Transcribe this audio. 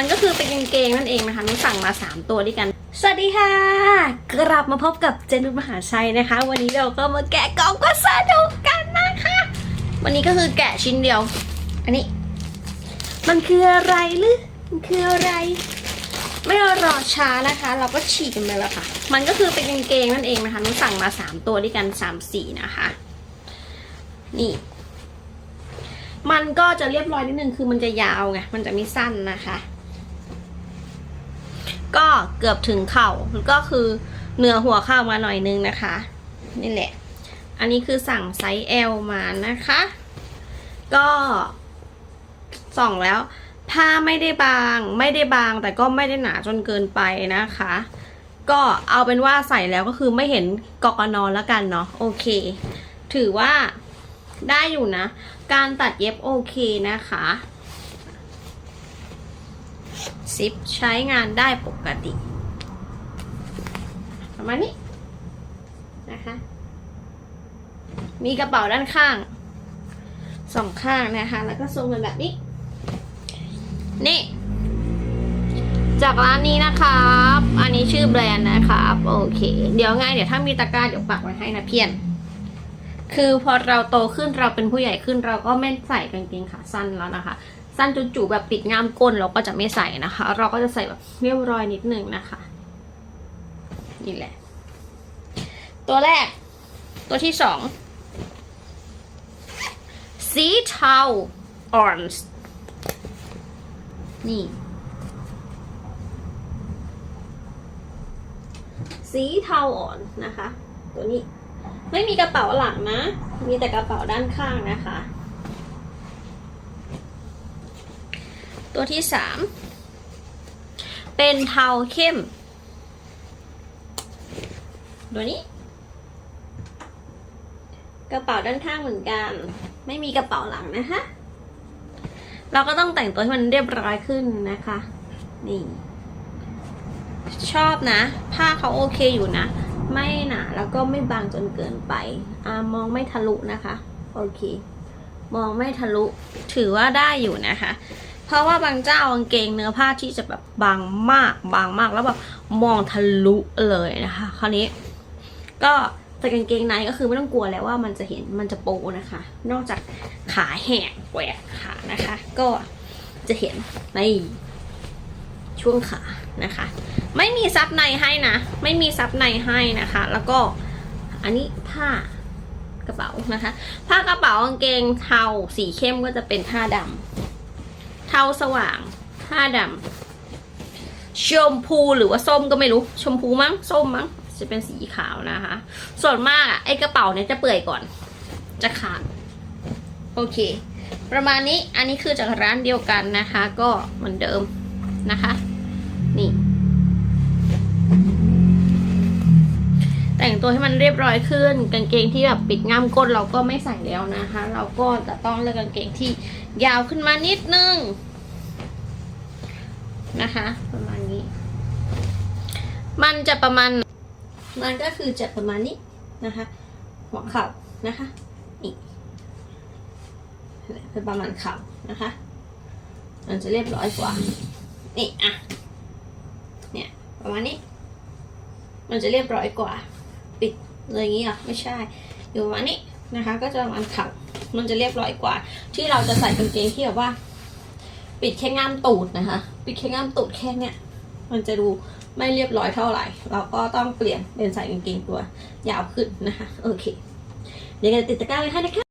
มันก็คือเป็นกางเกงนั่นเองนะคะนุ้สั่งมา 3 ตัวด้วยกัน สวัสดีค่ะ กลับมาพบกับเจนุชมหาชัยนะคะ วันนี้เราก็มาแกะกล่องก็สนุกันนะคะ วันนี้ก็คือแกะชิ้นเดียว อันนี้ มันคืออะไรหรือมันคืออะไร ไม่รอช้านะคะ เราก็ฉีกกันไปแล้วค่ะ มันก็คือเป็นกางเกงนั่นเองนะคะนุ้สั่งมา 3 ตัวด้วยกัน3สีนะคะ นี่มันก็จะเรียบร้อยนิดนึงคือมันจะยาวไง มันจะไม่สั้นนะคะ ก็เกือบถึงเข่าก็คือเหนือหัวเข่ามาหน่อยนึงนะคะ นี่แหละ อันนี้คือสั่งไซส์ L มานะคะ ก็ส่องแล้ว ผ้าไม่ได้บาง ไม่ได้บางแต่ก็ไม่ได้หนาจนเกินไปนะคะ ก็เอาเป็นว่าใส่แล้วก็คือไม่เห็นกอกนอนแล้วกันเนาะโอเค ถือว่าได้อยู่นะ การตัดเย็บโอเคนะคะ ซิปใช้งานได้ปกติประมาณนี้นะคะ มีกระเป๋าด้านข้างสองข้างนะคะ แล้วก็ทรงเป็นแบบนี้ นี่ จากร้านนี้นะครับ อันนี้ชื่อแบรนด์นะครับ โอเค เดี๋ยวไงเดี๋ยวถ้ามีตะกร้าเดี๋ยวปักไว้ให้นะเพียน คือพอเราโตขึ้นเราเป็นผู้ใหญ่ขึ้นเราก็ไม่ใส่กางเกงขาสั้นแล้วนะคะ สั้นจุๆแบบปิดง่ามก้นเราก็จะไม่ใส่นะคะ เราก็จะใส่แบบเรียบร้อยนิดนึงนะคะ นี่แหละ ตัวแรก ตัวที่สองสีเทา orange นี่ สีเทาอ่อนนะคะ ตัวนี้ไม่มีกระเป๋าหลังนะ มีแต่กระเป๋าด้านข้างนะคะ ตัวที่สามเป็นเทาเข้ม ตัวนี้ กระเป๋าด้านข้างเหมือนกัน ไม่มีกระเป๋าหลังนะคะ เราก็ต้องแต่งตัวให้มันเรียบร้อยขึ้นนะคะ นี่ ชอบนะ ผ้าเขาโอเคอยู่นะ ไม่หนาแล้วก็ไม่บางจนเกินไปอมองไม่ทะลุนะคะ โอเค มองไม่ทะลุ ถือว่าได้อยู่นะคะ เพราะว่าบางเจ้ากางเกงเนื้อผ้าที่จะแบบบางมากบางมากแล้วแบบมองทะลุเลยนะคะ คราวนี้ ก็แต่กางเกงในก็คือไม่ต้องกลัวแล้วว่ามันจะเห็นมันจะโปนะคะ นอกจากขาแหกแหวกขานะคะ ก็จะเห็นในช่วงขานะคะ ไม่มีซับในให้นะ ไม่มีซับในให้นะคะ แล้วก็อันนี้ผ้ากระเป๋านะคะ ผ้ากระเป๋ากางเกงเทาสีเข้มก็จะเป็นผ้าดำ เทาสว่างผ้าดำชมพูหรือว่าส้มก็ไม่รู้ ชมพูมั้งส้มมั้งจะเป็นสีขาวนะคะ ส่วนมากอะไอ้กระเป๋าเนี่ยจะเปื่อยก่อน จะขาดโอเค ประมาณนี้อันนี้คือจากร้านเดียวกันนะคะ ก็เหมือนเดิมนะคะ แต่งตัวให้มันเรียบร้อยขึ้น กางเกงที่แบบปิดง่ามก้นเราก็ไม่ใส่แล้วนะคะ เราก็จะต้องเลือกกางเกงที่ยาวขึ้นมานิดนึงนะคะ ประมาณนี้ มันจะประมาณ มันก็คือจะประมาณนี้นะคะ หัวเข่านะคะนี่เป็นประมาณเข่านะคะ มันจะเรียบร้อยกว่านี่อะเนี่ยประมาณนี้ มันจะเรียบร้อยกว่า ปิดเลยอย่างนี้อะไม่ใช่ อยู่ประมาณนี้นะคะ ก็จะประมาณเข่ามันจะเรียบร้อยกว่า ที่เราจะใส่กางเกงที่แบบว่า ปิดแค่ง่ามตูดนะคะ ปิดแค่ง่ามตูดแค่เนี้ยมันจะดูไม่เรียบร้อยเท่าไหร่ เราก็ต้องเปลี่ยนเป็นใส่กางเกงตัว ยาวขึ้นนะคะ โอเค เดี๋ยวกันติดตะกร้าไว้ให้นะคะ